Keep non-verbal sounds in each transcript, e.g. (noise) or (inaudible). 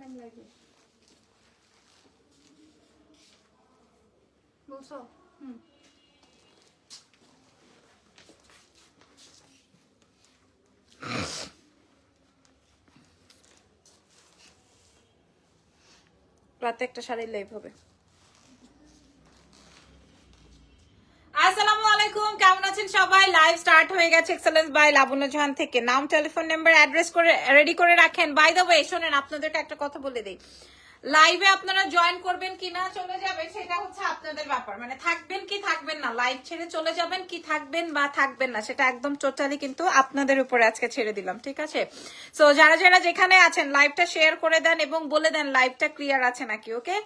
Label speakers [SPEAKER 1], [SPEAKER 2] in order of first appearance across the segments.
[SPEAKER 1] Time লাগবে বলছো হুম
[SPEAKER 2] রাতে একটা শাড়ির লাইভ হবে আসসালামু আলাইকুম কেমন আছেন সবাই লাইভ স্টার্ট হয়ে গেছে এক্সেলেন্স বাই লাবণ্য জাহান থেকে। নাম টেলিফোন নাম্বার অ্যাড্রেস করে রেডি করে রাখেন। বাই দ্য ওয়ে শোনেন, আপনাদেরকে একটা কথা বলে দিই। লাইভে আপনারা জয়েন করবেন কি না চলে যাবেন সেটা হচ্ছে আপনাদের ব্যাপার। মানে থাকবেন কি থাকবেন না লাইভ ছেড়ে চলে যাবেন কি থাকবেন বা থাকবেন না, সেটা একদম টোটালি কিন্তু আপনাদের উপরে আজকে ছেড়ে দিলাম, ঠিক আছে? সো যারা যারা যেখানে আছেন লাইভটা শেয়ার করে দেন এবং বলে দেন লাইভটা ক্লিয়ার আছে নাকি ওকে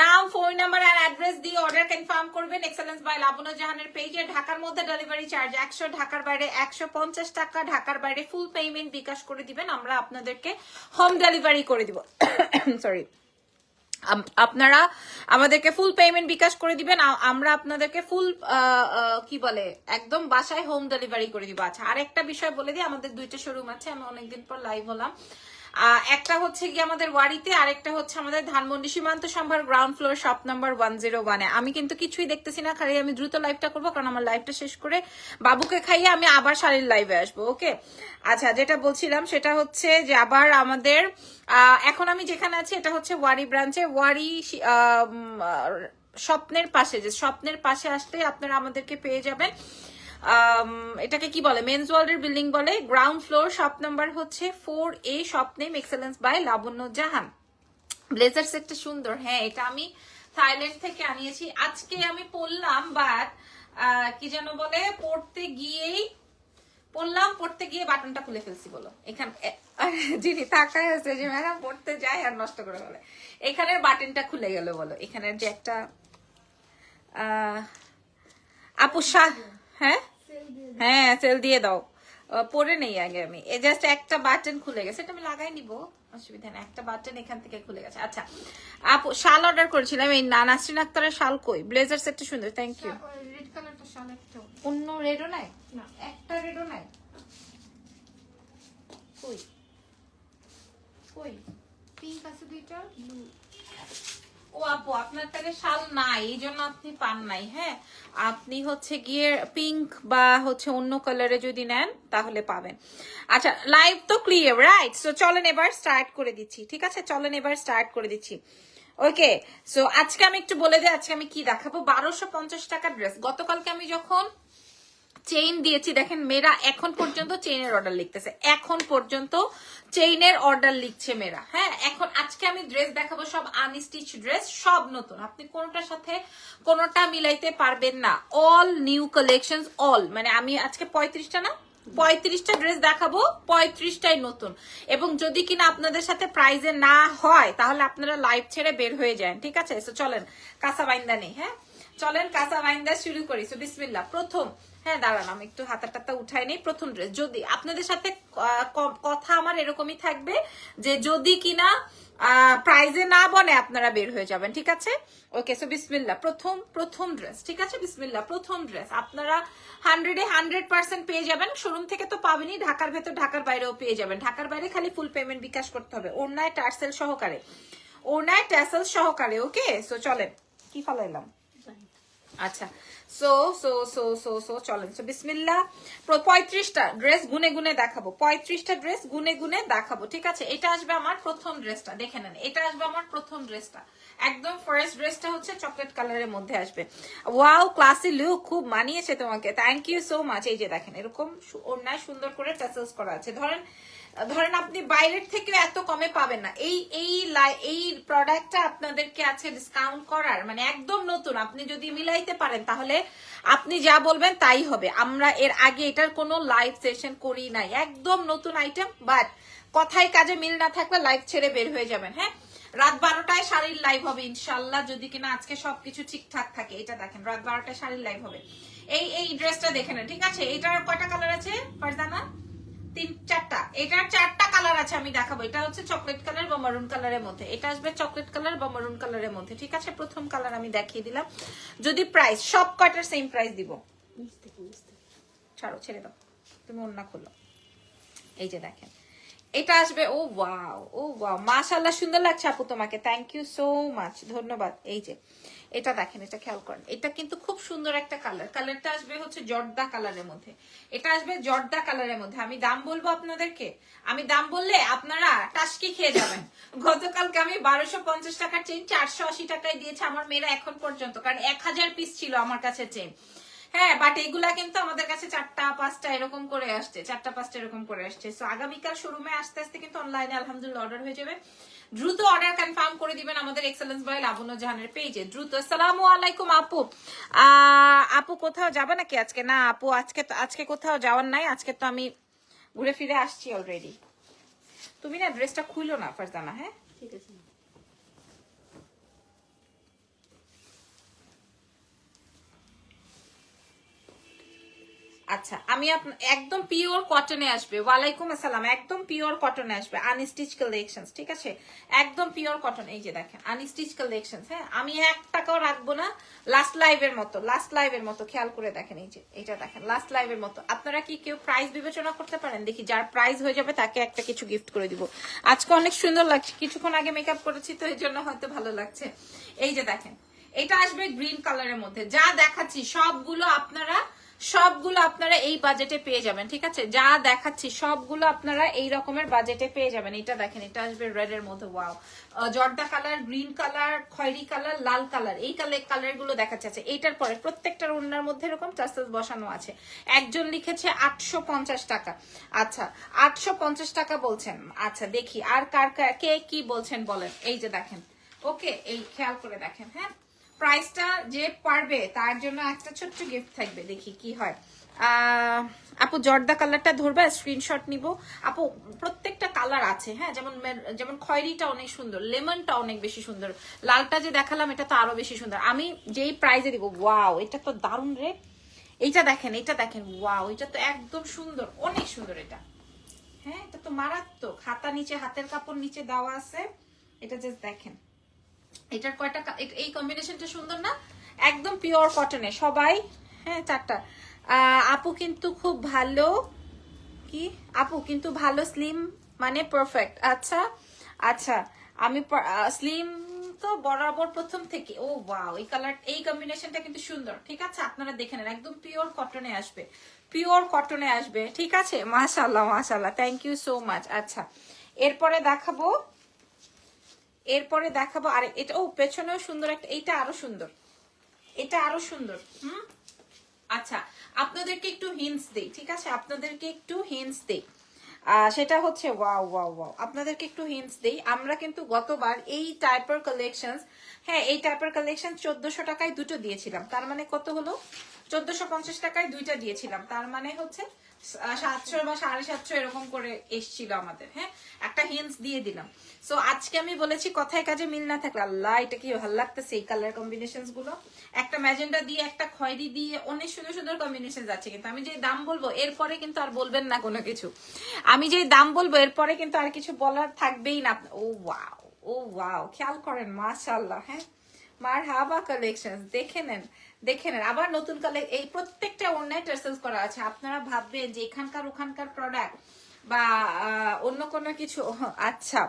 [SPEAKER 2] নাম ফোন নাম্বার আর অ্যাড্রেস দিয়ে অর্ডার কনফার্ম করবেন এক্সেলেন্স বাই লাবণ্য জাহানের পেজে ঢাকার মধ্যে ডেলিভারি চার্জ একশো, ঢাকার বাইরে একশো পঞ্চাশ টাকা, ঢাকার বাইরে ফুল পেমেন্ট বিকাশ করে দিবেন, আমরা আপনাদেরকে হোম ডেলিভারি করে দিব। (coughs) সরি আপনারা আমাদেরকে ফুল পেমেন্ট বিকাশ করে দিবেন। আমরা আপনাদেরকে ফুল কি বলে, একদম বাসায় হোম ডেলিভারি করে দিব। আচ্ছা আরেকটা বিষয় বলে দিই, আমাদের দুইটা শোরুম আছে, আমি অনেকদিন পর লাইভ হলাম। একটা হচ্ছে কি আমাদের ওয়ারিতে, আরেকটা হচ্ছে আমাদের Dhanmondi Shimanto Shambhar ground floor shop number one zero ওয়ানে আমি কিন্তু কিছুই দেখতেছি না, খালি আমি দ্রুত লাইভটা করব, কারণ আমার লাইভটা শেষ করে বাবুকে খাইয়ে আমি আবার শাড়ির লাইভে আসব ওকে আচ্ছা যেটা বলছিলাম সেটা হচ্ছে যে আবার আমাদের এখন আমি যেখানে আছি, এটা হচ্ছে ওয়ারি ব্রাঞ্চে ওয়ারি স্বপ্নের পাশে, যে স্বপ্নের পাশে আসলে আপনারা আমাদেরকে পেয়ে যাবেন। এটাকে কি বলে? মেন্স ওয়ার্ল্ডের বিল্ডিং বলে। গ্রাউন্ড ফ্লোর শপ নাম্বার হচ্ছে four A shop name excellence by Labonya Jahan blazer সেটটা সুন্দর। হ্যাঁ এটা আমি থাইল্যান্ড থেকে আনিয়েছি। আজকে আমি পরলাম বাট কি যেন বলে পড়তে গিয়েই পড়লাম পড়তে গিয়ে বাটনটা খুলে ফেলছি বলো। এখান (laughs) যিনি তাকায় আছে যে ম্যাডাম পড়তে যায় আর নষ্ট করে বলে এখানের বাটনটা খুলে গেল বলো। এখানের যে একটা আপু হ্যাঁ? হ্যাঁ সেল দিয়ে দাও। পরে নেই আগে আমি। এ জাস্ট একটা বাটন খুলে গেছে। এটা আমি লাগাই নিব। অসুবিধা নেই। একটা বাটন এখান থেকে খুলে গেছে। আচ্ছা আপু শাল অর্ডার করেছিলাম। এই না নাসরিন আক্তারের শাল কই? ব্লেজার সেটটা সুন্দর। থ্যাংক ইউ
[SPEAKER 1] রেড কালারটা শাল একটা।
[SPEAKER 2] অন্য রেডও নাই?
[SPEAKER 1] না।
[SPEAKER 2] একটা রেডও নাই। কই? কই?
[SPEAKER 1] পিঙ্ক আছে দুইটা ব্লু
[SPEAKER 2] ও আপু, আপনার কাছে শাল নাই, এই জন্য আপনি পান নাই হ্যাঁ? আপনি হচ্ছে গিয়ে পিঙ্ক বা হচ্ছে অন্য কালারে যদি নেন, তাহলে পাবেন। আচ্ছা লাইভ তো ক্লিয়ার রাইট সো চলেন এবার স্টার্ট করে দিচ্ছি, ঠিক আছে? চলেন এবার স্টার্ট করে দিচ্ছি। ওকে সো আজকে আমি একটু বলে দিই, আজকে আমি কি দেখাবো? বারোশো পঞ্চাশ টাকার ড্রেস গতকালকে আমি যখন চেইন দিয়েছি। দেখেন, মেয়েরা এখন পর্যন্ত চেইনের অর্ডার লিখতেছে। এখন পর্যন্ত চেইনের অর্ডার লিখছে মেয়েরা। হ্যাঁ এখন আজকে আমি ড্রেস দেখাবো, সব আনস্টিচ ড্রেস সব নতুন। আপনি কোনোটার সাথে, কোনোটা মিলাইতে পারবেন না। অল নিউ কালেকশন অল মানে আমি আজকে পঁয়ত্রিশটা না? পঁয়ত্রিশটা ড্রেস দেখাবো, পঁয়ত্রিশটাই নতুন। এবং যদি কিনা আপনাদের সাথে প্রাইজে না হয়, তাহলে আপনারা লাইভ ছেড়ে বের হয়ে যান। ঠিক আছে? চলেন, কাঁচা বাইন্দা নেই হ্যাঁ? চলেন, কাঁচা বাইন্দা শুরু করি। সো বিসমিল্লাহ প্রথম। হ্যাঁ দাঁড়ান আমি একটু হাতা টাতা উঠাই নেই। প্রথম ড্রেস যদি আপনাদের সাথে কথা আমার এরকমই থাকবে যে যদি কিনা প্রাইজে না বনে আপনারা বের হয়ে যাবেন ঠিক আছে? ওকে সো বিসমিল্লা প্রথম প্রথম ড্রেস ঠিক আছে? বিসমিল্লা প্রথম ড্রেস আপনারা হান্ড্রেডে হান্ড্রেড পার্সেন্ট পেয়ে যাবেন। শোরুম থেকে তো পাবেনই ঢাকার ভেতর ঢাকার বাইরেও পেয়ে যাবেন। ঢাকার বাইরে খালি ফুল পেমেন্ট বিকাশ করতে হবে। ওনায় টার্সেল সহকারে। ওনায় ট্যাসেল সহকারে ওকে সো চলেন কি ফালাইলাম? আচ্ছা so so so so so চলেন। সো বিসমিল্লা পঁয়ত্রিশটা ড্রেস গুনে গুনে দেখাবো। পঁয়ত্রিশটা ড্রেস গুনে গুনে দেখাবো, ঠিক আছে? এটা আসবে আমার প্রথম ড্রেসটা দেখে নেন। এটা আসবে আমার প্রথম ড্রেসটা একদম ফার্স্ট ড্রেসটা হচ্ছে চকলেট কালারের মধ্যে আসবে। ওয়াও ক্লাসি লুক খুব মানিয়েছে তোমাকে। থ্যাংক ইউ সো মাচ এই যে দেখেন, এরকম অন্যায় সুন্দর করে টাসেলস করা আছে। ধরেন ধরেন আপনি বাইরের থেকে এত কমে পাবেন না। এই এই এই প্রোডাক্টটা আপনাদেরকে আছে ডিসকাউন্ট করার। মানে একদম নতুন। আপনি যদি মিলাইতে পারেন, তাহলে আপনি যা বলবেন তাই হবে। আমরা এর আগে এটার কোনো লাইভ সেশন করি নাই। একদম নতুন আইটেম বাট কথায় কাজে মিল না থাকলে লাইভ ছেড়ে বের হয়ে যাবেন হ্যাঁ? রাত বারোটায় শাড়ির লাইভ হবে ইনশাল্লাহ যদি কিনা আজকে সবকিছু ঠিকঠাক থাকে। এটা দেখেন, রাত বারোটায় শাড়ির লাইভ হবে। এই এই ড্রেসটা দেখে নেন, ঠিক আছে? এটার কয়টা কালার আছে, ফারজানা? তিন, চারটা। এটার চারটা কালার আছে, আমি দেখাবো। এটা হচ্ছে চকলেট কালার বা মারুন কালারের মধ্যে। এটা আসবে চকলেট কালার বা মারুন কালারের মধ্যে, ঠিক আছে? প্রথম কালার আমি দেখিয়ে দিলাম। যদি প্রাইস সব কয়টার সেম প্রাইস দিব? ছাড়ো, ছেড়ে দাও। তুমি অন্য খোলো। এই যে দেখেন। এটা আসবে, ও ওয়াও ও ওয়াও মাশাআল্লাহ সুন্দর লাগছে আপু তোমাকে। থ্যাংক ইউ সো মাচ ধন্যবাদ। এই যে এটা দেখেন, এটা খেয়াল করেন। এটা কিন্তু খুব সুন্দর একটা কালার কালারটা আসবে হচ্ছে জর্দা কালারের মধ্যে। এটা আসবে জর্দা কালারের মধ্যে। আমি দাম বলব আপনাদেরকে? আমি দাম বললে আপনারা টাসকি খেয়ে যাবেন। গতকালকে আমি বারোশো পঞ্চাশ টাকার চেন চারশো আশি টাকায় দিয়েছে আমার মেয়েরা এখন পর্যন্ত। কারণ এক হাজার পিস ছিল আমার কাছে চেন হ্যাঁ বাট এগুলা কিন্তু আমাদের কাছে চারটা, পাঁচটা এরকম করে আসছে। চারটা, পাঁচটা এরকম করে আসছে। সো আগামীকাল শোরুমে আস্তে আস্তে কিন্তু অনলাইনে আলহামদুলিল্লাহ অর্ডার হয়ে যাবে। দ্রুত অর্ডার কনফার্ম করে দিবেন আমাদের এক্সেলেন্স বয় লাবণ্য জাহানের পেজে দ্রুত, আসসালামু আলাইকুম আপু। আপু কোথাও যাবে নাকি আজকে? না, আপু, আজকে তো আজকে কোথাও যাওয়ার নাই। আজকে তো আমি ঘুরে ফিরে আসছি অলরেডি তুমি না ড্রেসটা খুলো না, ফারজানা হ্যাঁ?
[SPEAKER 3] ঠিক আছে।
[SPEAKER 2] আচ্ছা আমি একদম পিওর কটনে আসবে। ওয়ালাইকুম আসসালাম, একদম পিওর কটনে আসবে। আনস্টিচ কালেকশনস ঠিক আছে? একদম পিওর কটন এই যে দেখেন আনস্টিচ কালেকশনস হ্যাঁ? আমি এক টাকাও রাখব না লাস্ট লাইভের মতো লাস্ট লাইভের মতো, খেয়াল করে দেখেন, এই যে, এটা দেখেন লাস্ট লাইভের মতো। আপনারা কি কেউ প্রাইস বিবেচনা করতে পারেন? দেখি, যার প্রাইস হয়ে যাবে, তাকে একটা কিছু গিফট করে দিব। আজকে অনেক সুন্দর লাগছে, কিছুক্ষণ আগে মেকআপ করেছি, তো এই জন্য হয়তো ভালো লাগছে। এই যে দেখেন, এটা আসবে গ্রিন কালারের মধ্যে। যা দেখাচ্ছি, সবগুলো আপনারা সবগুলো আপনারা এই বাজেটে পেয়ে যাবেন, ঠিক আছে? যা দেখাচ্ছি, সবগুলো আপনারা এই রকমের বাজেটে পেয়ে যাবেন। এটা দেখেন, এটা আসবে রেড এর মধ্যে ওয়াও জর্দা কালার গ্রিন কালার খয়েরি কালার লাল কালার এই কালার কালারগুলো দেখাচ্ছে আছে। এইটার পরে প্রত্যেকটার ওনার মধ্যে এরকম টাসেস বসানো আছে। একজন লিখেছে আটশো পঞ্চাশ টাকা। আচ্ছা আটশো পঞ্চাশ টাকা বলছেন। আচ্ছা দেখি, আর কার- কে কি বলছেন বলেন। এই যে দেখেন, ওকে, এই খেয়াল করে দেখেন হ্যাঁ? প্রাইসটা যে পারবে, তার জন্য একটা ছোট্ট গিফট থাকবে, দেখি কি হয়। আপু, জর্দা কালারটা ধরবে স্ক্রিনশট নিব। আপু, প্রত্যেকটা কালার আছে হ্যাঁ? যেমন যেমন খয়েরিটা অনেক সুন্দর, লেমনটা অনেক বেশি সুন্দর, লালটা যে দেখালাম, এটা তো আরও বেশি সুন্দর। আমি যেই প্রাইজে দিব ওয়াও এটা তো দারুণ রে। এইটা দেখেন এটা দেখেন ওয়াও এটা তো একদম সুন্দর, অনেক সুন্দর এটা। হ্যাঁ এটা তো মারাত্মক। হাতা নিচে, হাতের কাপড় নিচে দেওয়া আছে। এটা জাস্ট দেখেন। এটার কয়টা এই কম্বিনেশনটা সুন্দর না? একদম পিওর কটনে সবাই হ্যাঁ চারটা। আপু কিন্তু খুব ভালো, কি? আপু কিন্তু ভালো স্লিম মানে পারফেক্ট আচ্ছা আচ্ছা আমি স্লিম তো বরাবর প্রথম থেকে। ও ওয়াও এই কালার এই কম্বিনেশনটা কিন্তু সুন্দর। ঠিক আছে? আপনারা দেখে নেন। একদম পিওর কটনে আসবে। পিওর কটনে আসবে। ঠিক আছে? মাশাল্লাহ মাশাল্লাহ থ্যাংক ইউ সো মাচ আচ্ছা এরপরে দেখাবো এরপরে দেখাবো আর এটা ও পেছনেও সুন্দর একটা, এইটা আরও সুন্দর। এটা আরও সুন্দর, হুম? আচ্ছা আপনাদেরকে একটু হিন্টস দেই, ঠিক আছে? আপনাদেরকে একটু হিন্টস দেই। সেটা হচ্ছে ওয়াও ওয়াও ওয়াও আপনাদেরকে একটু হিন্টস দেই। আমরা কিন্তু গতবার এই টাইপের কালেকশন হ্যাঁ এই টাইপের কালেকশন চোদ্দশো টাকায় দুটো দিয়েছিলাম। তার মানে কত হলো? চোদ্দশো পঞ্চাশ টাকায় দুইটা দিয়েছিলাম। তার মানে হচ্ছে সাতশো বা সাড়ে সাতশো এরকম করে এসছিল আমাদের হ্যাঁ? একটা হিন্টস দিয়ে দিলাম। সো আজকে আমি বলেছি কথায় কাজে মিল না থাকলে, আল্লাহ, এটা কি ভালো লাগতেছে এই কালার কম্বিনেশনগুলো? একটা ম্যাজেন্ডা দিয়ে, একটা খয়েরি দিয়ে, অনেক সুন্দর সুন্দর কম্বিনেশন আছে, কিন্তু আমি যে দাম বলব, এরপরে কিন্তু আর বলবেন না কোনো কিছু। আমি যে দাম বলব, এরপরে কিন্তু আর কিছু বলার থাকবেই না। ও ওয়াও ও ওয়াও খেয়াল করেন মাশাল্লাহ হ্যাঁ? মার হাবা কালেকশন দেখে নেন দেখে নেন। আবার নতুন কালে এই প্রত্যেকটা অন্যায় টার্সেলস করা আছে। আপনারা ভাববেন যে এখানকার ওখানকার প্রোডাক্ট বা অন্য কোনো কিছু আচ্ছা।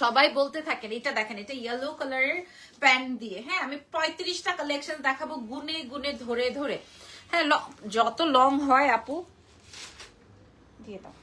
[SPEAKER 2] সবাই বলতে থাকেন, এটা দেখেন, এটা ইয়েলো কালারের প্যান্ট দিয়ে। হ্যাঁ আমি পঁয়ত্রিশটা কালেকশন দেখাবো গুনে গুনে, ধরে ধরে। হ্যাঁ যত লং হয় আপু, দিয়ে দাও।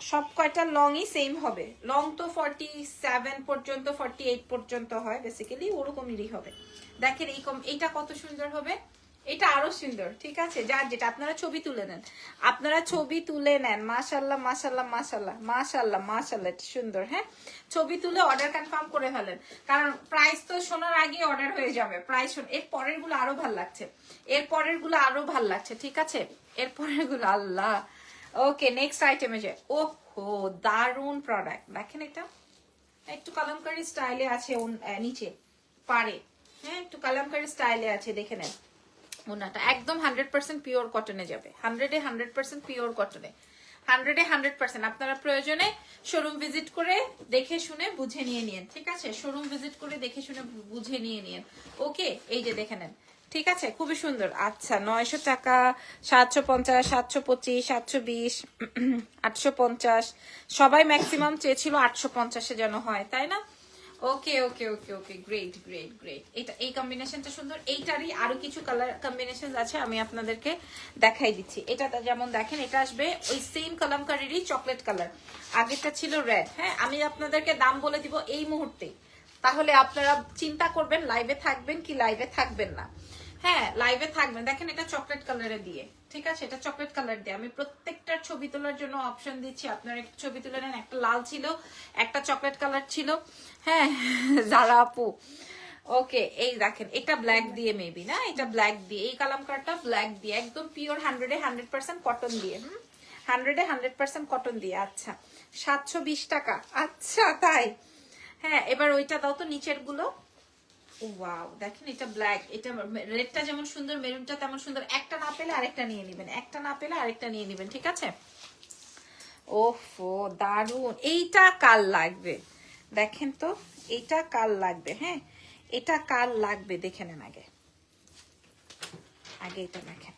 [SPEAKER 2] সব কয়টা লংই সেম হবে। লং তো ফর্টি সেভেন পর্যন্ত ফর্টি এইট পর্যন্ত হয় বেসিক্যালি ওরকমই হবে। দেখেন এই কম- এইটা কত সুন্দর হবে? এটা আরও সুন্দর, ঠিক আছে? যার যেটা, আপনারা ছবি তুলে নেন। আপনারা ছবি তুলে নেন মাশাল্লাহ মাশাল্লাহ মাশাল্লাহ মাশাল্লাহ মাশাল্লাহ সুন্দর হ্যাঁ? ছবি তুলে অর্ডার কনফার্ম করে ফেলেন। কারণ প্রাইস তো শোনার আগে অর্ডার হয়ে যাবে। প্রাইস এর পরেরগুলো আরও ভালো লাগছে। এর পরেরগুলো আরও ভালো লাগছে, ঠিক আছে? এর পরেরগুলো আল্লাহ! ওকে নেক্সট আইটেমে যে ওহো দারুণ প্রোডাক্ট দেখেন এটা? একটু কালামকারি স্টাইলে আছে নিচে পারে হ্যাঁ একটু কালামকারি স্টাইলে আছে, দেখে নেন। ওনাটা একদম হান্ড্রেড পার্সেন্ট পিওর কটনে যাবে। হান্ড্রেডে হান্ড্রেড পার্সেন্ট পিওর কটনে হান্ড্রেডে হান্ড্রেড পার্সেন্ট আপনারা প্রয়োজনে শোরুম ভিজিট করে দেখে শুনে বুঝে নিয়ে নিন, ঠিক আছে? শোরুম ভিজিট করে দেখে শুনে বুঝে নিয়ে নিন। ওকে এই যে দেখে নেন। ঠিক আছে? খুবই সুন্দর। আচ্ছা নয়শো টাকা, সাতশো পঞ্চাশ, সাতশো পঁচিশ, সাতশো বিশ, (clears throat) আটশো পঞ্চাশ। সবাই ম্যাক্সিমাম চেয়েছিল আটশো পঞ্চাশে যেন হয়, তাই না? Okay okay okay okay great great great এটা, এই কম্বিনেশনটা সুন্দর। এইটারই আরও কিছু কালার কম্বিনেশন আছে, আমি আপনাদেরকে দেখাই দিচ্ছি। এটা যেমন দেখেন, এটা আসবে ওই সেম কালামকারিরই চকলেট কালার আগেরটা ছিল রেড হ্যাঁ? আমি আপনাদেরকে দাম বলে দিব এই মুহূর্তে। তাহলে আপনারা চিন্তা করবেন লাইভে থাকবেন কি লাইভে থাকবেন না। হ্যাঁ লাইভে থাকবেন। দেখেন এটা চকলেট কালারে দিয়ে। ঠিক আছে? এটা চকলেট কালার দিয়ে। আমি প্রত্যেকটার ছবি তোলার জন্য অপশন দিচ্ছি। আপনারা একটু ছবি তুলে নেন। একটা লাল ছিল, একটা চকলেট কালার ছিল। হ্যাঁ যারা আপু। ওকে এই দেখেন, এটা ব্ল্যাক দিয়ে মেবি না? এটা ব্ল্যাক দিয়ে। এই কালাম কার্ডটা ব্ল্যাক দিয়ে। একদম পিওর হান্ড্রেডে হান্ড্রেড পার্সেন্ট কটন দিয়ে। হুম? হান্ড্রেডে হান্ড্রেড পার্সেন্ট কটন দিয়ে। আচ্ছা সাতশো বিশ টাকা। আচ্ছা তাই। হ্যাঁ এবার ওইটা দাও তো নিচেরগুলো ওয়াও, দেখেন এটা ব্ল্যাক এটা রেডটা যেমন সুন্দর, মেরুনটা তেমন সুন্দর। একটা না পেলে আরেকটা নিয়ে নেবেন। একটা না পেলে আরেকটা নিয়ে নেবেন, ঠিক আছে? ওফো দারুণ এইটা কাল লাগবে? দেখেন তো, এইটা কাল লাগবে হ্যাঁ? এটা কাল লাগবে? দেখে নেন আগে। আগে এটা দেখেন।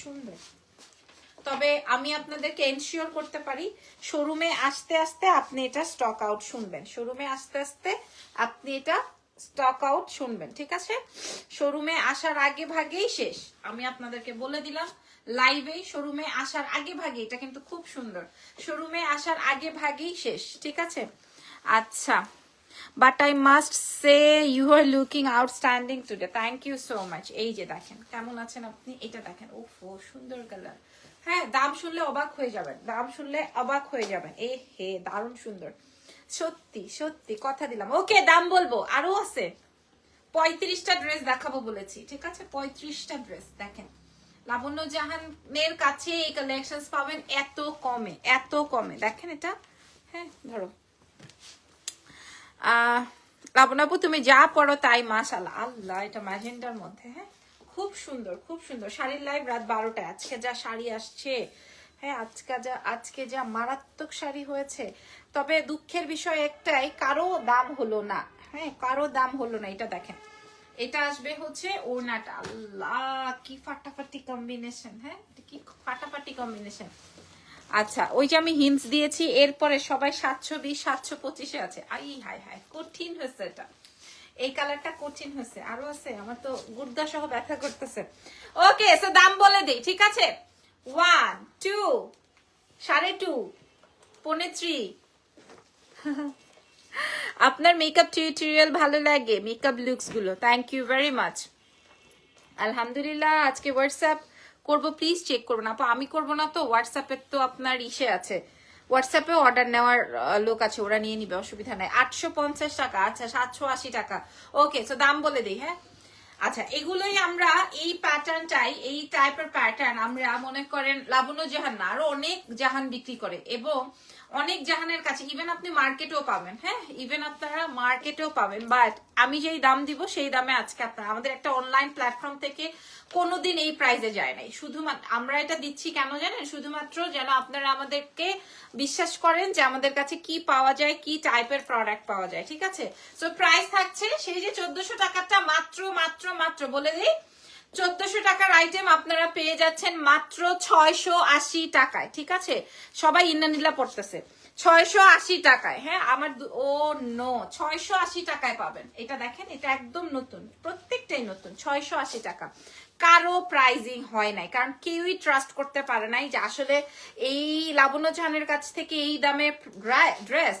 [SPEAKER 2] সুন্দর। তবে আমি আপনাদেরকে এনশিওর করতে পারি শোরুমে আসতে আসতে আপনি এটা স্টক আউট শুনবেন। শোরুমে আসতে আসতে আপনি এটা স্টক আউট শুনবেন, ঠিক আছে? শোরুমে আসার আগে ভাগেই শেষ। আমি আপনাদেরকে বলে দিলাম লাইভে শোরুমে আসার আগে ভাগে, এটা কিন্তু খুব সুন্দর। শোরুমে আসার আগে ভাগেই শেষ, ঠিক আছে? আচ্ছা but I must say you are looking outstanding today thank you so much এই যে দেখেন, কেমন আছেন আপনি? এটা দেখেন ও সুন্দর কালার হ্যাঁ দাম শুনলে অবাক হয়ে যাবেন, দাম শুনলে অবাক হয়ে যাবেন। এ হে, দারুণ সুন্দর। সত্যি সত্যি, কথা দিলাম। ওকে, দাম বলব। আরও আছে। পঁয়ত্রিশটা ড্রেস দেখাবো বলেছি, ঠিক আছে? পঁয়ত্রিশটা ড্রেস দেখেন। লাবণ্য জাহানের কাছে এই কালেকশন পাবেন এত কমে এত কমে। দেখেন এটা? হ্যাঁ ধরো। লাবণাপু তুমি যা পড়ো তাই মাশাল্লাহ আল্লাহ, এটা ম্যাজেন্ডার মধ্যে হ্যাঁ? খুব সুন্দর খুব সুন্দর। শাড়ির লাইভ রাত বারোটায়। আজকে যা শাড়ি আসছে হ্যাঁ আজকে যা আজকে যা মারাত্মক শাড়ি হয়েছে, তবে দুঃখের বিষয় একটাই, কারও দাম হলো না। হ্যাঁ কারও দাম হলো না, এটা দেখেন। এটা আসবে হচ্ছে ওড়নাটা। আল্লাহ, কি ফাটাফাটি কম্বিনেশন হ্যাঁ? কি ফাটাফাটি কম্বিনেশন আচ্ছা ওই যে আমি হিন্স দিয়েছি, এরপরে সবাই সাতশো বিশ, সাতশো পঁচিশে আছে। আই হাই হাই কঠিন হয়েছে এটা। এই কালারটা কঠিন হয়েছে। আরও আছে, আমার তো গুর্দা সহ ব্যথা করতেছে। ওকে সো দাম বলে দিই, ঠিক আছে? ওয়ান টু সাড়ে টু পনে থ্রি আপনার মেকআপ টিউটোরিয়াল ভালো লাগে মেকআপ লুকসগুলো থ্যাংক ইউ ভেরি মাচ আলহামদুলিল্লাহ, আজকে হোয়াটসঅ্যাপ করব প্লিজ চেক করব না আপু, আমি করব না তো হোয়াটসঅ্যাপের তো আপনার ইসে আছে। হোয়াটসঅ্যাপে অর্ডার নেওয়ার লোক আছে, ওরা নিয়ে নিবে, অসুবিধা নাই। আটশো পঞ্চাশ টাকা আচ্ছা সাতশো আশি টাকা। ওকে তো দাম বলে দিই হ্যাঁ? আচ্ছা এগুলোই আমরা এই প্যাটার্নটাই এই টাইপের প্যাটার্ন আমরা মনে করেন লাবণ্য জাহান না, আরও অনেক জাহান বিক্রি করে। এবং অনেক জাহানের কাছে ইভেন আপনি মার্কেটেও পাবেন হ্যাঁ? ইভেন আপনারা মার্কেটেও পাবেন। বাট আমি যেই দাম দিব, সেই দামে আজকে আপনারা, আমাদের একটা অনলাইন প্ল্যাটফর্ম থেকে কোনোদিন এই প্রাইজে যায় নাই। শুধুমাত্র, আমরা এটা দিচ্ছি কেন জানেন? শুধুমাত্র যেন আপনারা আমাদেরকে বিশ্বাস করেন যে আমাদের কাছে কি পাওয়া যায়, কি টাইপের প্রোডাক্ট পাওয়া যায়, ঠিক আছে? সো প্রাইস থাকছে, সেই যে চোদ্দশো টাকাটা মাত্র মাত্র মাত্র, বলে দিই চোদ্দশো টাকার আইটেম আপনারা পেয়ে যাচ্ছেন মাত্র ছয়শো আশি টাকায়, ঠিক আছে? সবাই ইন্নানিলা পড়তেছে। ছয়শো আশি টাকায় হ্যাঁ? আমার ও নো ছয়শো আশি টাকায় পাবেন। এটা দেখেন, এটা একদম নতুন, প্রত্যেকটাই নতুন, ছয়শো আশি টাকা। কারও প্রাইজিং হয় নাই, কারণ কেউই ট্রাস্ট করতে পারে নাই যে আসলে এই লাবণ্য জাহানের কাছ থেকে এই দামে ড্রেস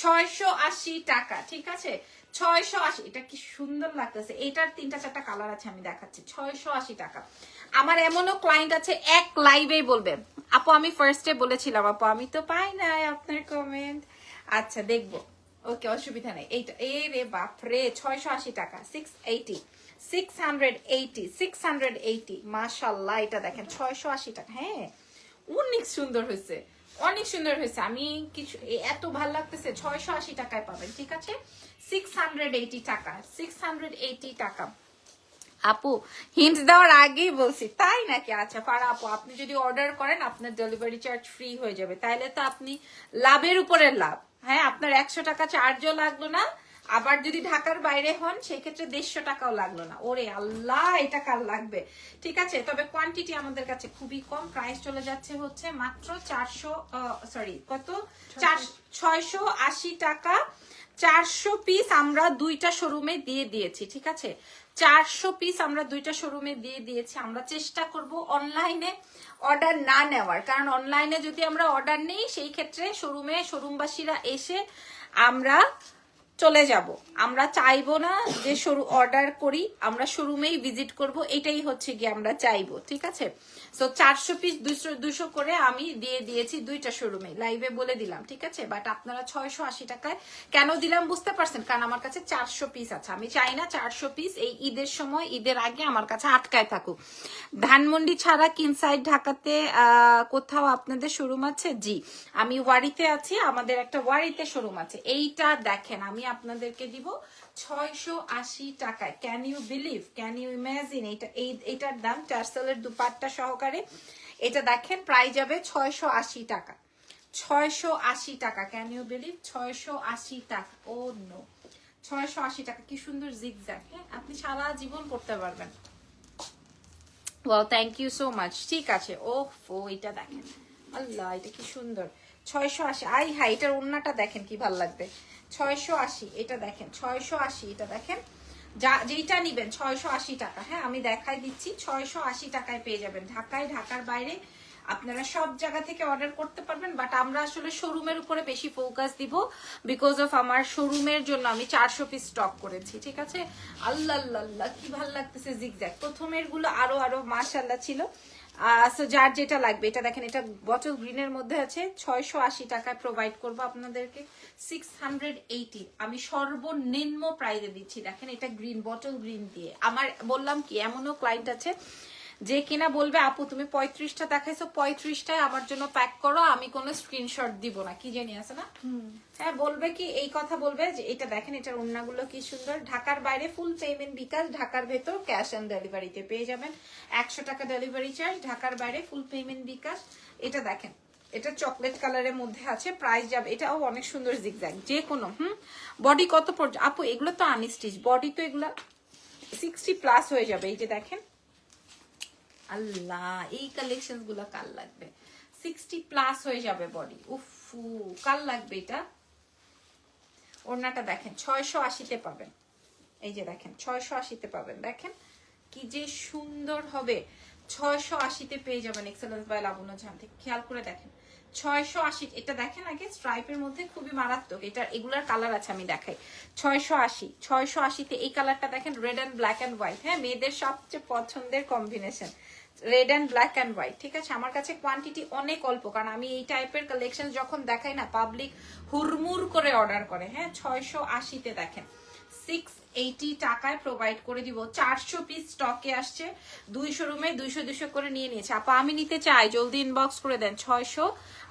[SPEAKER 2] ছয়শো আশি টাকা, ঠিক আছে? ছয়শো আশি, এটা কি সুন্দর লাগতেছে। এটার তিনটা চারটা কালার আছে, আমি দেখাচ্ছি। ছয়শো আশি টাকা। আমার এমনও ক্লায়েন্ট আছে, এক লাইভেই বলবে, আপু, আমি ফার্স্টে বলেছিলাম, আপু, আমি তো পাই নাই আপনার কমেন্ট আচ্ছা দেখব। ওকে, অসুবিধা নেই। এইটা, এ রে বাপ রে ছয়শো আশি টাকা six eighty six hundred eighty six hundred eighty মাশাল্লাহ এটা দেখেন, ছয়শো আশি টাকা হ্যাঁ। অনেক সুন্দর হয়েছে, অনেক সুন্দর হয়েছে। আমি কিছু এত ভালো লাগতেছে, ছয়শো আশি টাকায় পাবেন, ঠিক আছে? সিক্স হান্ড্রেড এইটি টাকা সিক্স হান্ড্রেড এইটি টাকা। আপু হিন্ট দেওয়ার আগেই বলছি তাই নাকি? আচ্ছা পারা আপু আপনি যদি অর্ডার করেন আপনার ডেলিভারি চার্জ ফ্রি হয়ে যাবে। তাইলে তো আপনি লাভের উপরে লাভ। হ্যাঁ আপনার একশো টাকা চার্জও লাগল না আবার যদি ঢাকার বাইরে হন সেক্ষেত্রে দেড়শো টাকাও লাগল না। ওরে আল্লাহ এটা কার লাগবে? ঠিক আছে তবে কোয়ান্টিটি আমাদের কাছে খুবই কম। প্রাইস চলে যাচ্ছে হচ্ছে মাত্র চারশো সরি কত? চার ছয়শো আশি টাকা। চারশো পিস আমরা দুইটা শোরুমে দিয়ে দিয়েছি, ঠিক আছে? চারশো পিস আমরা দুইটা শোরুমে দিয়ে দিয়েছি। আমরা চেষ্টা করব অনলাইনে অর্ডার না নেওয়ার। কারণ অনলাইনে যদি আমরা অর্ডার নেই, সেই ক্ষেত্রে শোরুমে শোরুমবাসীরা এসে আমরা চলে যাব। আমরা চাইব না যে শোরু অর্ডার করি, আমরা শোরুমেই ভিজিট করব, এটাই হচ্ছে গিয়ে আমরা চাইব, ঠিক আছে? সো চারশো পিস দুশো দুশো করে আমি দিয়ে দিয়েছি দুইটা শোরুমে লাইভে বলে দিলাম, ঠিক আছে? বাট আপনারা ছয়শো আশি টাকায় কেন দিলাম বুঝতে পারছেন? কারণ আমার কাছে চারশো পিস আছে। আমি চাই না চারশো পিস এই ঈদের সময়, ঈদের আগে আমার কাছে আটকায় থাকুক। ধানমন্ডি ছাড়া কিনসাইড ঢাকাতে কোথাও আপনাদের শোরুম আছে? জি। আমি ওয়ারিতে আছি, আমাদের একটা ওয়ারিতে শোরুম আছে। এইটা দেখেন, আমি আপনাদেরকে দিব ছয়শো আশি টাকায়। Can you believe can you imagine এটা এই এটার দাম টার্সেলের দুপাট্টা সহকারে। এটা দেখেন প্রায় যাবে ছয়শো আশি টাকা। ছয়শো আশি টাকা। ক্যান ইউ বিলিভ ছয়শো আশি টাকা। ও নো ছয়শো আশি টাকা। কি সুন্দর জিগজ্যাগ হ্যাঁ? আপনি সারা জীবন করতে পারবেন। Wow thank you so much ঠিক আছে। ও ও এটা দেখেন। আল্লাহ, এটা কি সুন্দর। ছয়শো আশি। আই হাই এটার ওন্নাটা দেখেন কি ভালো লাগবে। ছয়শো আশি, এটা দেখেন, ছয়শো আশি, এটা দেখেন। যা, যেইটা নিবেন, ছয়শো আশি টাকা হ্যাঁ আমি দেখাই দিচ্ছি, ছয়শো আশি টাকায় পেয়ে যাবেন। ঢাকায়, ঢাকার বাইরে আপনারা সব জায়গা থেকে অর্ডার করতে পারবেন বাট আমরা আসলে শোরুমের উপরে বেশি ফোকাস দিব বিকজ অফ আমার শোরুমের জন্য আমি চারশো পিস স্টক করেছি, ঠিক আছে? আল্লাহ আল্লাহ কি ভালো লাগতেছে জিগজ্যাগ প্রথমেরগুলো আরও আরও মাশাল্লাহ ছিল। সো যার যেটা লাগবে, এটা দেখেন, এটা বটল গ্রিনের মধ্যে আছে, ছয়শো আশি টাকায় প্রোভাইড করব আপনাদেরকে। সিক্স হান্ড্রেড এইটি আমি সর্বনিম্ন প্রাইজে দিচ্ছি। দেখেন, এটা গ্রিন বটল গ্রিন দিয়ে। আমার, বললাম কি, এমনও ক্লায়েন্ট আছে যে কিনা বলবে আপু তুমি পঁয়ত্রিশটা দেখাইছো পঁয়ত্রিশটায় আমার জন্য প্যাক করো আমি কোনো স্ক্রিনশট দিব না। কি জানি আছে না? হ্যাঁ বলবে কি এই কথা বলবে যে এটা দেখেন এটার ওড়নাগুলো কি সুন্দর। ঢাকার বাইরে ফুল পেমেন্ট বিকাশ ঢাকার ভেতর ক্যাশ অন ডেলিভারিতে পেয়ে যাবেন। একশো টাকা ডেলিভারি চার্জ ঢাকার বাইরে ফুল পেমেন্ট বিকাশ। এটা দেখেন এটা চকলেট কালারের মধ্যে আছে প্রাইস যাবে এটাও অনেক সুন্দর জিগজ্যাগ যে কোনো হুম? বডি কত পর্যন্ত আপু এগুলো তো আনস্টিচ বডি তো এগুলো সিক্সটি প্লাস হয়ে যাবে এই যে দেখেন। আল্লাহ, এই কালেকশনগুলো কাল লাগবে। সিক্সটি প্লাস হয়ে যাবে বডি উফু কাল লাগবে এটা। ওড়নাটা দেখেন, ছয়শো আশিতে পাবেন। এই যে দেখেন, ছয়শো আশিতে পাবেন। দেখেন কি যে সুন্দর হবে। ছয়শো আশিতে পেয়ে যাবেন এক্সেলেন্স বাই লাবণ্য ঝান থেকে। খেয়াল করে দেখেন, ছয়শো আশি, এটা দেখেন আগে স্ট্রাইপের মধ্যে খুবই মারাত্মক। এটা এগুলার কালার আছে, আমি দেখাই। ছয়শো আশি, ছয়শো আশিতে এই কালারটা দেখেন red and black and white হ্যাঁ মেয়েদের সবচেয়ে পছন্দের combination red and black and white ঠিক আছে? আমার কাছে কোয়ান্টিটি অনেক অল্প, কারণ আমি এই টাইপের কালেকশন যখন দেখাই না পাবলিক হুড়মুড় করে অর্ডার করে হ্যাঁ? ছয়শো আশিতে দেখেন। সিক্স এইটি টাকায় প্রোভাইড করে দিব। চারশো পিস স্টকে আসছে। দুইশো রুমে দুইশো দুইশো করে নিয়ে নিয়েছে। আপা, আমি নিতে চাই, জলদি ইনবক্স করে দেন। ছয়শো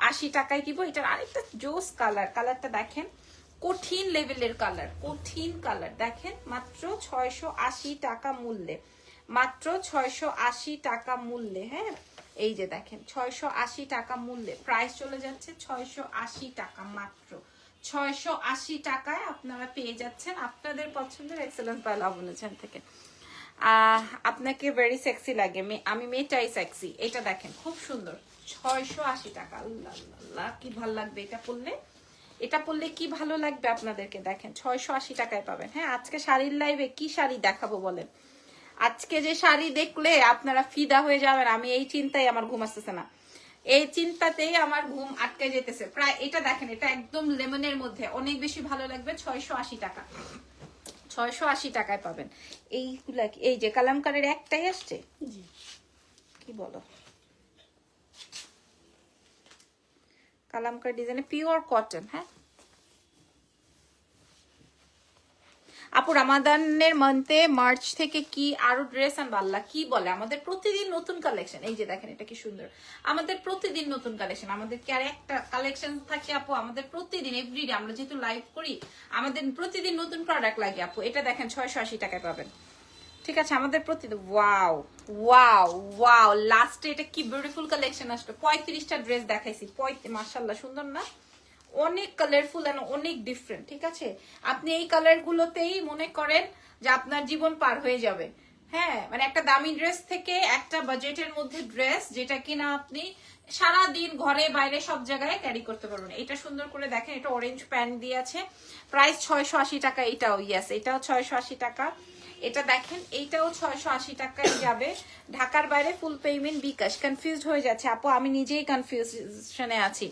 [SPEAKER 2] আশি টাকায় দিব। এটার আরেকটা জোস কালার কালারটা দেখেন। কঠিন লেভেলের কালার কঠিন কালার দেখেন মাত্র ছয়শো আশি টাকা মূল্যে। মাত্র ছয়শো আশি টাকা মূল্যে হ্যাঁ? এই যে দেখেন ছয়শো আশি টাকা মূল্যে। প্রাইস চলে যাচ্ছে ছয়শো আশি টাকা মাত্র। ছয়শো আশি টাকায় আপনারা পেয়ে যাচ্ছেন আপনাদের পছন্দের এক্সেলেন্স বাই লাভনেছেন থেকে। আপনাকে ভেরি সেক্সি লাগে। আমি মেয়েটাই সেক্সি এটা দেখেন খুব সুন্দর। ছয়শো আশি টাকা। আল্লাহ, আল্লাহ কি ভালো লাগবে এটা পড়লে? এটা পড়লে কি ভালো লাগবে আপনাদেরকে দেখেন? ছয়শো আশি টাকায় পাবেন। হ্যাঁ আজকে শাড়ির লাইভে কি শাড়ি দেখাবো বলেন? আজকে যে শাড়ি দেখলে আপনারা ফিদা হয়ে যাবেন আমি এই চিন্তায় আমার ঘুম আসতেছে না। এই চিন্তাতেই আমার ঘুম আটকে যেতেছে। প্রায় এটা দেখেন এটা একদম লেমনের মধ্যে। অনেক বেশি ভালো লাগবে ছয়শো আশি টাকা। ছয়শো আশি টাকায় পাবেন। এইগুলা এই যে কালামকারের একটাই আসছে? কি বলো? কালামকার ডিজাইনে পিওর কটন হ্যাঁ? আপু, রামাদানের মান্থে মার্চ থেকে কি আরও ড্রেস আনব? আল্লাহ কি বলে? আমাদের প্রতিদিন নতুন কালেকশন এই যে দেখেন, এটা কি সুন্দর। আমাদের প্রতিদিন নতুন কালেকশন আমাদের কি আর একটা কালেকশন থাকে আপু? আমাদের প্রতিদিন এভরিডে আমরা যেহেতু লাইভ করি, আমাদের প্রতিদিন নতুন প্রোডাক্ট লাগে আপু। এটা দেখেন, ছয়শো আশি টাকায় পাবেন। ঠিক আছে? আমাদের প্রতিদিন ওয়াও ওয়াও ওয়াও লাস্টে এটা কি বিউটিফুল কালেকশন আসলো? পঁয়ত্রিশটা ড্রেস দেখাইছি। পঁয়ত্রিশ মার্শাল্লাহ সুন্দর না? অনেক কালারফুল এন্ড অনেক ডিফারেন্ট ঠিক আছে? আপনি এই কালারগুলোতেই মনে করেন যে আপনার জীবন পার হয়ে যাবে। হ্যাঁ মানে একটা দামি ড্রেস থেকে একটা বাজেটের মধ্যে ড্রেস যেটা কিনা আপনি সারা দিন ঘরে, বাইরে সব জায়গায় ক্যারি করতে পারবেন। এটা সুন্দর করে দেখেন, এটা অরেঞ্জ প্যান্ট দিয়ে আছে। প্রাইস ছয়শো আশি টাকা, এটাও ইয়াস এটাও ছয়শো আশি টাকা। এটা দেখেন, এইটাও ছয়শো আশি টাকায় যাবে। ঢাকার বাইরে ফুল পেমেন্ট বিকাশ। কনফিউজড হয়ে যাচ্ছে, আপু, আমি নিজেই কনফিউশনে আছি।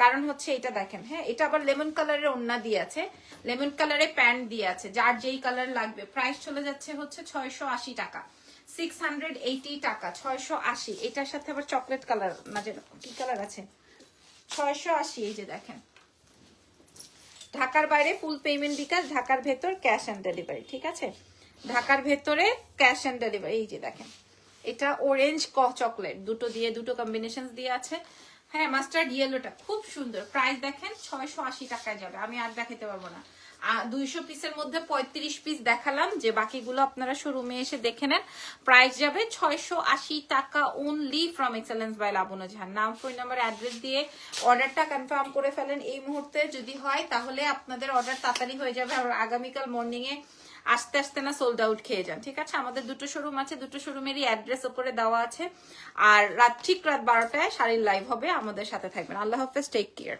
[SPEAKER 2] কারণ হচ্ছে এটা দেখেন হ্যাঁ এটা আবার লেমন কালারের ওন্না দিয়ে আছে। লেমন কালারের প্যান্ট দিয়ে আছে, যার যেই কালার লাগবে। প্রাইস চলে যাচ্ছে হচ্ছে ছয়শো আশি টাকা। সিক্স হান্ড্রেড এইটি টাকা, ছয়শো আশি। এটার সাথে আবার চকলেট কালার না যে কি কালার আছে? ছয়শো আশি, এই যে দেখেন। ঢাকার বাইরে ফুল পেমেন্ট বিকাশ, ঢাকার ভেতর ক্যাশ অন ডেলিভারি ঠিক আছে? ঢাকার ভেতরে ক্যাশ অন ডেলিভারি, এই যে দেখেন। এটা অরেঞ্জ ক চকলেট দুটো দিয়ে, দুটো কম্বিনেশন দিয়ে আছে। হ্যাঁ মাস্টার্ড ইয়েলোটা খুব সুন্দর। প্রাইস দেখেন ছয়শো আশি টাকায় যাবে। আমি আর দেখাতে পারব না। দুইশো পিসের মধ্যে পঁয়ত্রিশ পিস দেখালাম। যে বাকিগুলো আপনারা শোরুমে এসে দেখে নেন। প্রাইস যাবে ছয়শো আশি টাকা only from excellence by Labonya Jahan নাম ফোন নাম্বার অ্যাড্রেস দিয়ে অর্ডারটা কনফার্ম করে ফেলেন। এই মুহূর্তে যদি হয়, তাহলে আপনাদের অর্ডার তাড়াতাড়ি হয়ে যাবে। আর আগামীকাল মর্নিং এ আস্তে আস্তে না সোল্ড আউট খেয়ে যান, ঠিক আছে? আমাদের দুটো শোরুম আছে, দুটো শোরুমেরই অ্যাড্রেস ওপরে দেওয়া আছে। আর রাত, ঠিক রাত বারোটায় শাড়ির লাইভ হবে, আমাদের সাথে থাকবেন। আল্লাহ হাফেজ টেক কেয়ার